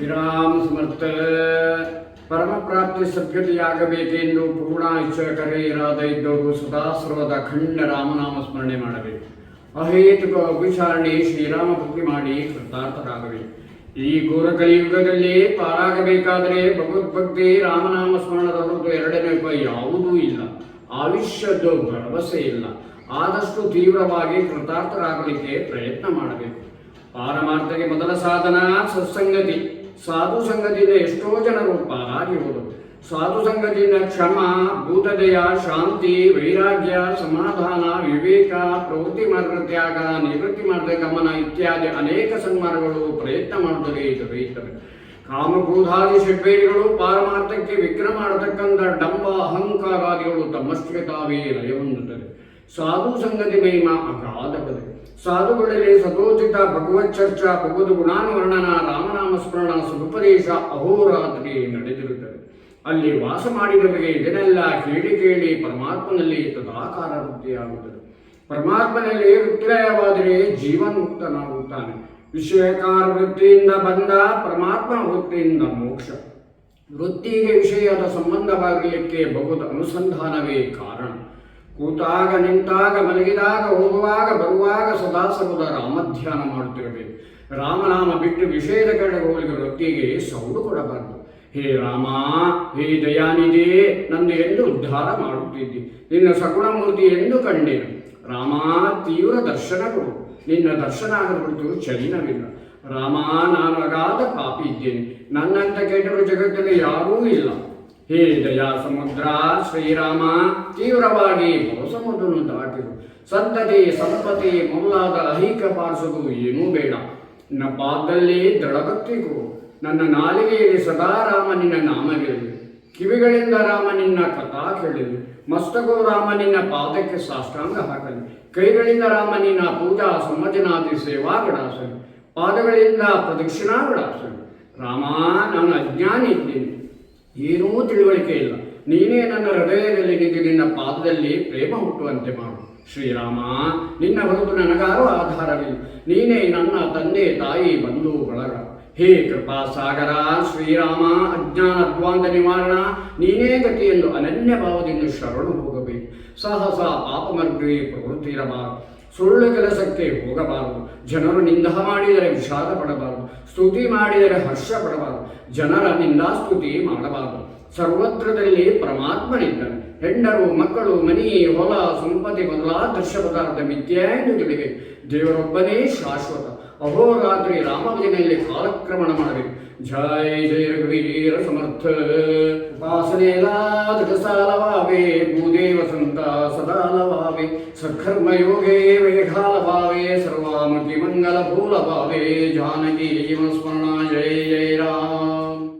ವಿರಾಮ ಸಮರ್ಥ ಪರಮಪ್ರಾಪ್ತಿ ಸಭ್ಯತೆಯಾಗಬೇಕೆಂದು ಪೂರ್ಣ ಇಚ್ಛಕರೇ ಇರಾದ ಇದ್ದವರು ಸದಾ ಸರ್ವದ ಅಖಂಡ ರಾಮನಾಮ ಸ್ಮರಣೆ ಮಾಡಬೇಕು. ಅಹೇತುಕ ಅಭಿಚಾರಣೆ ಶ್ರೀರಾಮ ಭಕ್ತಿ ಮಾಡಿ ಕೃತಾರ್ಥರಾಗಬೇಕು. ಈ ಘೋರ ಕಲಿಯುಗದಲ್ಲಿ ಪಾರಾಗಬೇಕಾದರೆ ಭಗವದ್ಭಕ್ತಿ ರಾಮನಾಮ ಸ್ಮರಣದ ಹೊರತು ಎರಡನೇ ಉಪಾಯ ಯಾವುದೂ ಇಲ್ಲ. ಆಯುಷ್ಯದ್ದು ಭರವಸೆ ಇಲ್ಲ. ಆದಷ್ಟು ತೀವ್ರವಾಗಿ ಕೃತಾರ್ಥರಾಗಲಿಕ್ಕೆ ಪ್ರಯತ್ನ ಮಾಡಬೇಕು. ಪಾರಮಾರ್ಥಕ್ಕೆ ಮೊದಲ ಸಾಧನ ಸತ್ಸಂಗತಿ. ಸಾಧು ಸಂಗತಿಯಿಂದ ಎಷ್ಟೋ ಜನರು ಪಾರಾಗಿರುವುದು ಸಾಧು ಸಂಗತಿಯಿಂದ ಕ್ಷಮ ಭೂತದಯ ಶಾಂತಿ, ವೈರಾಗ್ಯ, ಸಮಾಧಾನ, ವಿವೇಕ, ಪ್ರವೃತ್ತಿ ಮಾರ್ಗ ತ್ಯಾಗ, ನಿವೃತ್ತಿ ಮಾರ್ಗ ಗಮನ ಇತ್ಯಾದಿ ಅನೇಕ ಸನ್ಮಾರ್ಗಗಳು ಪ್ರಯತ್ನ ಮಾಡುತ್ತಲೇ ದೊರೆಯುತ್ತವೆ ಕಾಮಕ್ರೋಧಾದಿ ಷಡ್ವೇರಿಗಳು ಪಾರಮಾರ್ಥಕ್ಕೆ ವಿಕ್ರಮ ಮಾಡತಕ್ಕಂಥ ಡಂಬ, ಅಹಂಕಾರಾದಿಗಳು ತಮ್ಮಷ್ಟಕ್ಕೆ ತಾವೇ ಲಯ ಹೊಂದುತ್ತದೆ ಸಾಧು ಸಂಗತಿ ಮಹಿಮ ಅಗಾಧವಿದೆ ಸಾಧುಗಳಲ್ಲಿ ಸದೋಚಿತ ಭಗವತ್ ಚರ್ಚಾ, ಭಗವದ್ ಗುಣಾನುವರ್ಣನ, ರಾಮನಾಮ ಸ್ಮರಣ ಸುಪದೇಶ ಅಹೋರಾತ್ರಿ ನಡೆದಿರುತ್ತದೆ. ಅಲ್ಲಿ ವಾಸ ಮಾಡಿದವರಿಗೆ ಇದನ್ನೆಲ್ಲ ಕೇಳಿ ಕೇಳಿ ಪರಮಾತ್ಮನಲ್ಲಿ ತದಾಕಾರ ವೃದ್ಧಿಯಾಗುತ್ತದೆ. ಪರಮಾತ್ಮನಲ್ಲಿ ವೃತ್ತಿಲಯವಾದರೆ ಜೀವನ್ಮುಕ್ತನಾಗುತ್ತಾನೆ. ವಿಷಯಕಾರ ವೃತ್ತಿಯಿಂದ ಬಂದ ಪರಮಾತ್ಮ ವೃತ್ತಿಯಿಂದ ಮೋಕ್ಷ. ವೃತ್ತಿಗೆ ವಿಷಯದ ಸಂಬಂಧವಾಗಲಿಕ್ಕೆ ಬಹುದ ಅನುಸಂಧಾನವೇ ಕಾರಣ. ಕೂತಾಗ ನಿಂತಾಗ ಮಲಗಿದಾಗ ಹೋಗುವಾಗ ಬರುವಾಗ ಸದಾ ಸರ್ವದ ರಾಮಧ್ಯಾನ ಮಾಡುತ್ತಿರಬೇಕು. ರಾಮನಾಮ ಬಿಟ್ಟು ವಿಷಯದ ಕಡೆ ಹೋಗಲಿಕ್ಕೆ ವೃತ್ತಿಗೆ ಸೌಡು ಕೊಡಬಾರದು. ಹೇ ರಾಮ, ಹೇ ದಯಾನಿಧಿ, ನಂದು ಎಂದು ಉದ್ಧಾರ ಮಾಡುತ್ತಿದ್ದಿ. ನಿನ್ನ ಸಗುಣಮೂರ್ತಿ ಎಂದು ಕಂಡೇನು. ರಾಮ, ತೀವ್ರ ದರ್ಶನ ಕೊಡು. ನಿನ್ನ ದರ್ಶನ ಆಗದ ಹೊರತು ಚಲನವಿಲ್ಲ. ರಾಮ, ನಾನು ಅಗಾಧ ಪಾಪಿ ಇದ್ದೇನೆ. ನನ್ನಂತ ಕೆಟ್ಟರು ಜಗತ್ತಲ್ಲಿ ಯಾರೂ ಇಲ್ಲ. ಹೇ ದಯಾ ಸಮುದ್ರ, ಶ್ರೀರಾಮ, ತೀವ್ರವಾಗಿ ಸಮುದ್ರವನ್ನು ದಾಟಿರು. ಸಂತತಿ, ಸಂಪತಿ, ಮೊದಲಾದ ಅಹಿಕ ಪಾರ್ಸದು ಏನೂ ಬೇಡ. ನನ್ನ ಪಾದದಲ್ಲಿ ದೃಢಭಕ್ತಿಗು ನನ್ನ ನಾಲಿಗೆಯಲ್ಲಿ ಸದಾ ರಾಮ ನಿನ್ನ ನಾಮವಿರಲಿ ಕಿವಿಗಳಿಂದ ರಾಮ ನಿನ್ನ ಕಥಾ ಕೇಳಿದೆ ರಾಮ ನಿನ್ನ ಪಾದಕ್ಕೆ ಸಾಷ್ಟಾಂಗ ಹಾಕಲಿ. ಕೈಗಳಿಂದ ರಾಮ ನಿನ್ನ ಪೂಜಾ ಸಮಾಜನಾದಿ ಸೇವಾಗಡಾಸಲಿ ಪಾದಗಳಿಂದ ಪ್ರದಕ್ಷಿಣಾಗಡಾಸಲಿ ರಾಮ, ನಾನು ಅಜ್ಞಾನಿ ಇದ್ದೀನಿ ಏನೂ ತಿಳುವಳಿಕೆ ಇಲ್ಲ. ನೀನೇ ನನ್ನ ಹೃದಯದಲ್ಲಿ ನಿಂತು ನಿನ್ನ ಪಾದದಲ್ಲಿ ಪ್ರೇಮ ಹುಟ್ಟುವಂತೆ ಮಾಡು. ಶ್ರೀರಾಮ, ನಿನ್ನ ಹೊರತು ನನಗಾರು ಆಧಾರವಿಲ್ಲ. ನೀನೇ ನನ್ನ ತಂದೆ, ತಾಯಿ, ಬಂಧು, ಬಳಗ. ಹೇ ಕೃಪಾ ಸಾಗರ, ಶ್ರೀರಾಮ, ಅಜ್ಞಾನ ಅದ್ವಾಂತ ನಿವಾರಣ, ನೀನೇ ಗತಿಯನ್ನು ಅನನ್ಯ ಭಾವದಿಂದ ಶರಣು ಹೋಗಬೇಕು. ಸಹಸ ಪಾಪಮರ್ಗಿ ಪ್ರವೃತ್ತಿ ಇರಬಾರದು ಸುಳ್ಳು ಕೆಲಸಕ್ಕೆ ಹೋಗಬಾರದು. ಜನರು ನಿಂದ ಮಾಡಿದರೆ ವಿಷಾದ ಪಡಬಾರದು. ಸ್ತುತಿ ಮಾಡಿದರೆ ಹರ್ಷ ಪಡಬಾರದು. ಜನರ ನಿಂದಾಸ್ತುತಿ ಮಾಡಬಾರದು. ಸರ್ವತ್ರದಲ್ಲಿ ಪರಮಾತ್ಮನಿದ್ದಾನೆ. ಹೆಂಡರು, ಮಕ್ಕಳು, ಮನಿ, ಹೊಲ, ಸಂಪತ್ತಿ ಮೊದಲಾದ ದೃಶ್ಯ ಪದಾರ್ಥ ಮಿಥ್ಯೆ ಎಂದು ದೇವರೊಬ್ಬನೇ ಶಾಶ್ವತ. ಅಹೋರಾತ್ರಿ ರಾಮಭಜನೆಯಲ್ಲಿ ಕಾಲಕ್ರಮಣ ಮಾಡಬೇಕು. ಜಯ ಜಯ ರಘುವೀರ ಸಮರ್ಥ. ಉಪಾಸನೆ ಸಾಲವಾವೆ ಭೂದೇವ सर्वकालभावे सत्कर्मयोगे मेघालभावे सर्वामतिमङ्गलभूलभावे जानकी जीवस्मरणा जय जय राम